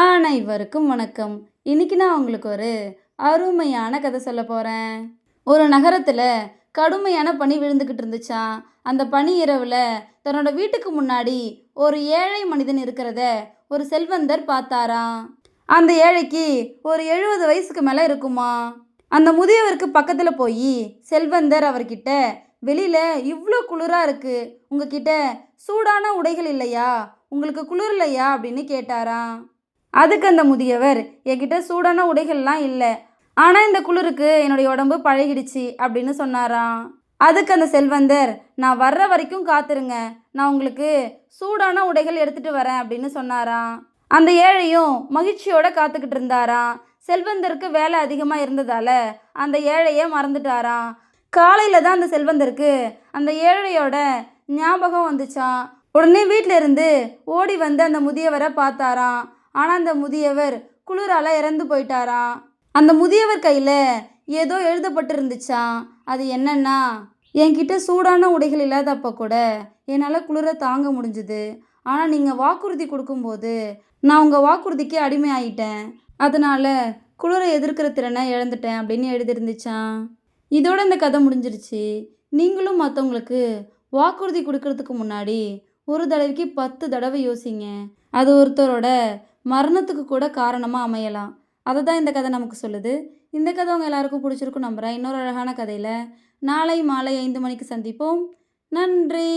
அனைவருக்கும் வணக்கம். இன்னைக்கு நான் உங்களுக்கு ஒரு அருமையான கதை சொல்ல போகிறேன் ஒரு நகரத்தில் கடுமையான பனி விழுந்துக்கிட்டு இருந்துச்சான் அந்த பனி இரவில் தன்னோட வீட்டுக்கு முன்னாடி ஒரு ஏழை மனிதன் இருக்கிறத ஒரு செல்வந்தர் பார்த்தாராம். அந்த ஏழைக்கு ஒரு எழுபது வயசுக்கு மேலே இருக்குமா? அந்த முதியவருக்கு பக்கத்தில் போய் செல்வந்தர் அவர்கிட்ட வெளியில் இவ்வளோ குளிராக இருக்குது உங்ககிட்ட சூடான உடைகள் இல்லையா? உங்களுக்கு குளிரலையா அப்படின்னு கேட்டாராம். அதுக்கு அந்த முதியவர் என்கிட்ட சூடான உடைகள்லாம் இல்லை. ஆனால் இந்த குளிருக்கு என்னுடைய உடம்பு பழகிடுச்சு அப்படின்னு சொன்னாராம். அதுக்கு அந்த செல்வந்தர் நான் வர்ற வரைக்கும் காத்துருங்க. நான் உங்களுக்கு சூடான உடைகள் எடுத்துட்டு வரேன் அப்படின்னு சொன்னாராம். அந்த ஏழையும் மகிழ்ச்சியோட காத்துக்கிட்டு இருந்தாராம். செல்வந்தருக்கு வேலை அதிகமாக இருந்ததால அந்த ஏழையை மறந்துட்டாராம். காலையில் தான் அந்த செல்வந்தருக்கு அந்த ஏழையோட ஞாபகம் வந்துச்சான் உடனே வீட்டில் இருந்து ஓடி வந்து அந்த முதியவரை பார்த்தாராம். ஆனால் அந்த முதியவர் குளிரால் இறந்து போயிட்டாராம் அந்த முதியவர் கையில் ஏதோ எழுதப்பட்டிருந்துச்சாம் அது என்னன்னா என்கிட்ட சூடான உடைகள் இல்லாதப்ப கூட என்னால் குளிரை தாங்க முடிஞ்சுது. ஆனால் நீங்கள் வாக்குறுதி கொடுக்கும்போது நான் உங்கள் வாக்குறுதிக்கு அடிமை ஆயிட்டேன். அதனால் குளிரை எதிர்க்கிற திறனை இழந்துட்டேன் அப்படின்னு எழுதியிருந்துச்சான் இதோட இந்த கதை முடிஞ்சிருச்சு. நீங்களும் மற்றவங்களுக்கு வாக்குறுதி கொடுக்கறதுக்கு முன்னாடி ஒரு தடவைக்கு பத்து தடவை யோசிங்க. அது ஒருத்தரோட மரணத்துக்கு கூட காரணமாக அமையலாம். அதை தான் இந்த கதை நமக்கு சொல்லுது. இந்த கதை உங்கள் எல்லாருக்கும் பிடிச்சிருக்கும் நம்புகிறேன் இன்னொரு அழகான கதையில் நாளை மாலை ஐந்து மணிக்கு சந்திப்போம். நன்றி.